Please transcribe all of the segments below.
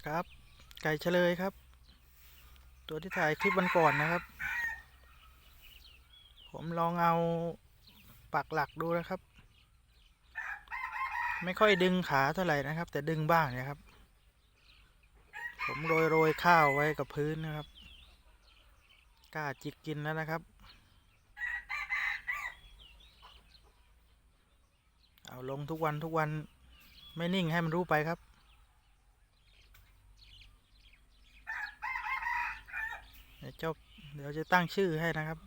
นะครับ ไก่เฉลยครับ ตัวที่ถ่ายคลิปวันก่อนนะครับ ผมลองเอาปักหลักดูนะครับ ไม่ค่อยดึงขาเท่าไหร่นะครับ แต่ดึงบ้างนะครับ ผมโรยโรยข้าวไว้กับพื้นนะครับกล้าจิกกินแล้วนะครับเอาลงทุกวันทุกวันไม่นิ่งให้มันรู้ไปครับ เดี๋ยวเจ้าเดี๋ยวจะตั้งชื่อให้นะครับ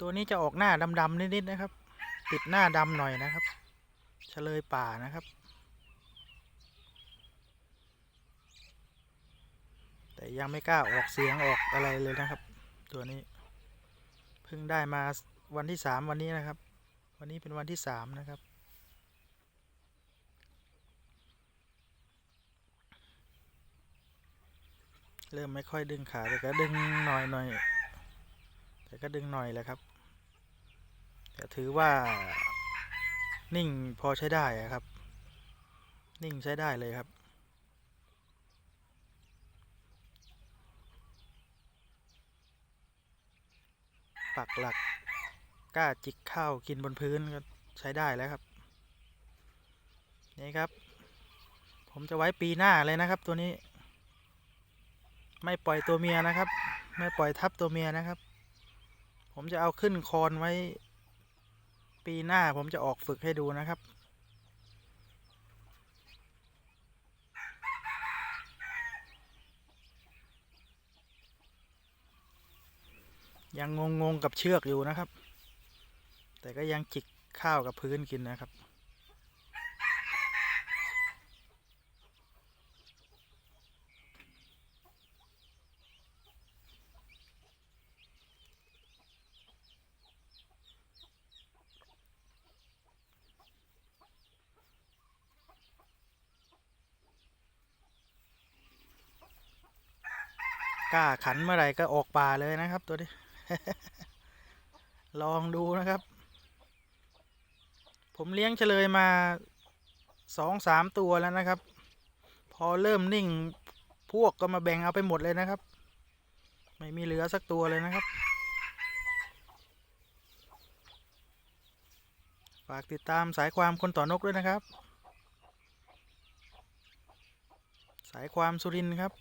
ตัวนี้จะออกหน้าดำๆนิดๆนะครับ ติดหน้าดำหน่อยนะครับเฉลยป่านะครับ แต่ยังไม่กล้าออกเสียงออกอะไรเลยนะครับ ตัวนี้เพิ่งได้มาวันที่สามวันนี้นะครับ วันนี้เป็นวันที่สามนะครับ เริ่มไม่ค่อยดึงขาแต่ก็ดึงหน่อยหน่อยแต่ก็ดึงหน่อยแหละครับแต่ถือว่านิ่งพอใช้ได้ครับ นิ่งใช้ได้เลยครับ ปักหลักกล้าจิกข้าวกินบนพื้นก็ใช้ได้แล้วครับ นี่ครับ ผมจะไว้ปีหน้าเลยนะครับตัวนี้ ไม่ปล่อยตัวเมียนะครับ ไม่ปล่อยทับตัวเมียนะครับ ผมจะเอาขึ้นคอนไว้ ปีหน้าผมจะออกฝึกให้ดูนะครับยังงงๆกับเชือกอยู่นะครับ แต่ก็ยังจิกข้าวกับพื้นกินนะครับ กล้าขันเมื่อไหร่ก็ออกป่าเลยนะครับตัวนี้ ลองดูนะครับ ผมเลี้ยงเฉลยมาสองสามตัวแล้วนะครับ พอเริ่มนิ่งพวกก็มาแบ่งเอาไปหมดเลยนะครับ ไม่มีเหลือสักตัวเลยนะครับ ฝากติดตามสายความคนต่อนกด้วยนะครับ สายความสุรินครับ